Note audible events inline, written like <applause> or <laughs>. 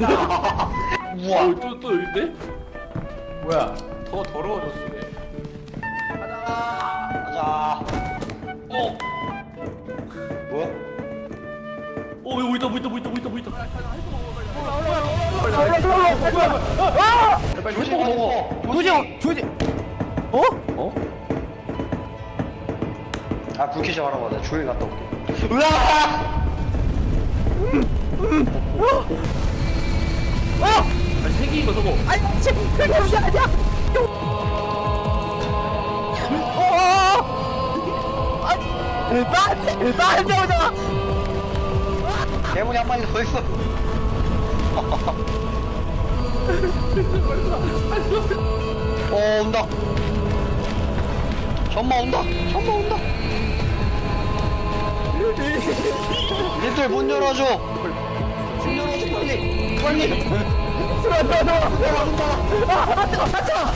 우와. 어, 또, 또 여기인데? 뭐야? 더 더러워졌어. 가자. 어! 뭐야? 어, 여기 뭐 있다, 뭐 있다, 뭐 있다, 뭐 있다, 뭐 있다. 빨리 조심 먹어. 조지 조지 어? 어? 아, 불 켜지 말아봐. 내가 조용히 갔다 올게. 으아! 저거. 아니 지금 그게 무슨 아니야 어 아니 나한테 나한테 오잖아 대문이 한 마리 더 있어. 어, 온다. 전마 온다. 전마 온다. <laughs> 니들 문 열어줘. 문 열어줘, 빨리. 빨리. 아 뜨거 아 뜨거